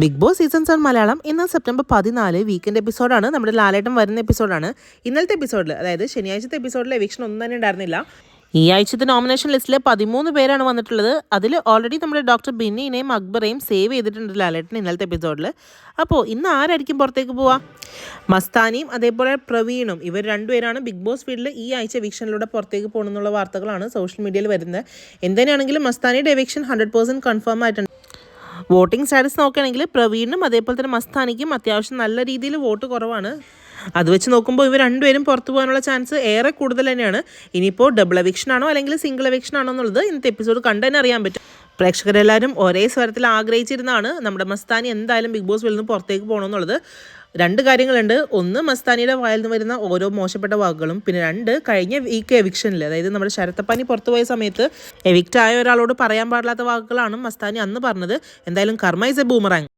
Big boss season seven Malayalam ഇന്ന് September പതിനാല് weekend എപ്പിസോഡാണ് നമ്മുടെ ലാലേട്ടം വരുന്ന എപ്പിസോഡാണ് ഇന്നലത്തെ എപ്പിസോഡിൽ അതായത് ശനിയാഴ്ചത്തെ എപ്പിസോഡിലെ എവിക്ഷൻ ഒന്നും തന്നെ ഉണ്ടായിരുന്നില്ല. ഈ ആഴ്ചത്തെ നോമിനേഷൻ ലിസ്റ്റിൽ പതിമൂന്ന് പേരാണ് വന്നിട്ടുള്ളത്. അതിൽ ഓൾറെഡി നമ്മുടെ ഡോക്ടർ ബിന്നിനെയും അക്ബറേയും സേവ് ചെയ്തിട്ടുണ്ട് ലാലേട്ടൻ ഇന്നലത്തെ എപ്പിസോഡിൽ അപ്പോൾ ഇന്ന് ആരായിരിക്കും പുറത്തേക്ക് പോവാ? മസ്താനിയും അതേപോലെ പ്രവീണും ഇവർ രണ്ടുപേരാണ് ബിഗ് ബോസ് ഫീൽഡിൽ ഈ ആഴ്ച എവിക്ഷനിലൂടെ പുറത്തേക്ക് പോകണമെന്നുള്ള വാർത്തകളാണ് സോഷ്യൽ മീഡിയയിൽ വരുന്നത്. എന്തിനാണെങ്കിലും മസ്താനിയുടെ എവിക്ഷൻ ഹൺഡ്രഡ് പേഴ്സന്റ് കൺഫേം ആയിട്ടുണ്ട്. വോട്ടിംഗ് സ്റ്റാറ്റസ് നോക്കുകയാണെങ്കിൽ പ്രവീണിനും അതേപോലെ തന്നെ മസ്താനിക്കും അത്യാവശ്യം നല്ല രീതിയിൽ വോട്ട് കുറവാണ്. അത് വെച്ച് നോക്കുമ്പോൾ ഇവർ രണ്ടുപേരും പുറത്തു പോകാനുള്ള ചാൻസ് ഏറെ കൂടുതൽ തന്നെയാണ്. ഇനിയിപ്പോൾ ഡബിൾ അവിക്ഷൻ ആണോ അല്ലെങ്കിൽ സിംഗിൾ അവിക്ഷൻ ആണോ എന്നുള്ളത് ഇന്നത്തെ എപ്പിസോഡ് കണ്ടു തന്നെ അറിയാൻ പറ്റും. പ്രേക്ഷകരെല്ലാവരും ഒരേ സ്വരത്തിൽ ആഗ്രഹിച്ചിരുന്നാണ് നമ്മുടെ മസ്താനി എന്തായാലും ബിഗ് ബോസ് നിന്ന് പുറത്തേക്ക് പോകണമെന്നുള്ളത് രണ്ട് കാര്യങ്ങളുണ്ട്. ഒന്ന് മസ്താനിയുടെ വായിൽ നിന്ന് വരുന്ന ഓരോ മോശപ്പെട്ട വാക്കുകളും പിന്നെ രണ്ട് കഴിഞ്ഞ വീക്ക് എവിക്ഷനിൽ അതായത് നമ്മുടെ ശരത്തപ്പാനി പുറത്തു പോയ സമയത്ത് എവിക്റ്റ് ആയ ഒരാളോട് പറയാൻ പാടില്ലാത്ത വാക്കുകളാണ് മസ്താനി അന്ന് പറഞ്ഞത്. എന്തായാലും കർമ്മ ഇസ് എ ബൂമറാങ്